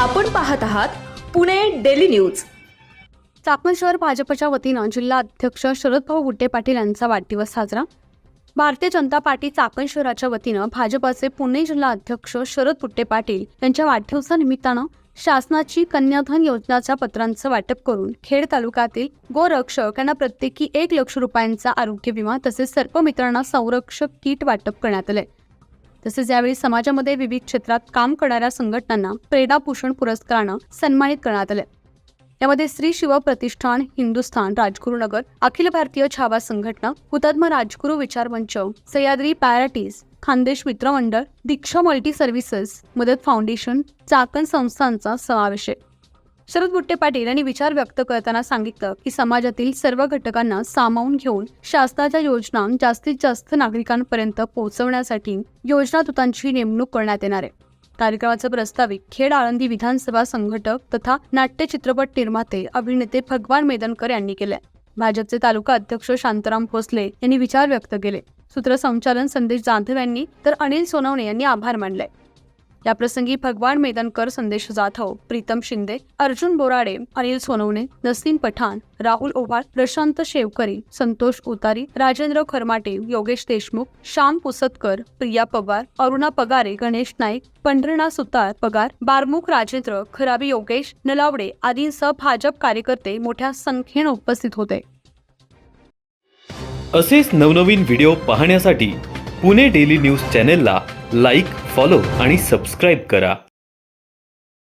आपण पाहत आहात पुणे डेली न्यूज. चाकण शहर भाजपच्या वतीनं जिल्हा अध्यक्ष शरदभाऊ गुट्टे पाटील यांचा वाढदिवस साजरा. भारतीय जनता पार्टी चाकण शहराच्या वतीनं भाजपाचे पुणे जिल्हा अध्यक्ष शरद पुट्टे पाटील यांच्या वाढदिवसानिमित्तानं शासनाची कन्याधन योजनाच्या पत्रांचं वाटप करून खेड तालुक्यातील गोरक्षक यांना प्रत्येकी एक लक्ष रुपयांचा आरोग्य विमा तसेच सर्पमित्रांना संरक्षक किट वाटप करण्यात आले तसेच यावेळी समाजामध्ये विविध क्षेत्रात काम करणाऱ्या संघटनांना प्रेरणाभूषण पुरस्कारानं सन्मानित करण्यात आले. यामध्ये श्री शिव प्रतिष्ठान हिंदुस्थान राजगुरुनगर अखिल भारतीय छावा संघटना हुतात्मा राजगुरू विचार मंच सह्याद्री पॅराटीज खानदेश मित्रमंडळ दीक्षा मल्टी सर्व्हिसेस मदत फाउंडेशन चाकण संस्थांचा समावेश आहे. शरद बुट्टे पाटील यांनी विचार व्यक्त करताना सांगितलं की समाजातील सर्व घटकांना सामावून घेऊन शासनाच्या योजना जास्तीत जास्त नागरिकांपर्यंत पोहोचवण्यासाठी योजनादूतांची नेमणूक करण्यात येणार आहे. कार्यक्रमाचं प्रस्तावित खेड आळंदी विधानसभा संघटक तथा नाट्य चित्रपट निर्माते अभिनेते भगवान मेदनकर यांनी केले भाजपचे तालुका अध्यक्ष शांताराम भोसले यांनी विचार व्यक्त केले. सूत्रसंचालन संदेश जाधव यांनी तर अनिल सोनवणे यांनी आभार मानले याप्रसंगी भगवान मेदनकर संदेश जाधव प्रीतम शिंदे अर्जुन बोराडे अनिल सोनवणे नसीम पठाण राहुल ओव्हाळ प्रशांत शेवकरी संतोष उतारी राजेंद्र खरमाटे योगेश देशमुख श्याम पुसतकर प्रिया पवार अरुणा पगारे गणेश नाईक पंढरणा सुतार पगार बारमुख राजेंद्र खराबी योगेश नलावडे आदींसह भाजप कार्यकर्ते मोठ्या संख्येनं उपस्थित होते. असेच नवनवीन व्हिडिओ पाहण्यासाठी पुणे डेली न्यूज चॅनेलला लाईक फॉलो आणि सबस्क्राईब करा.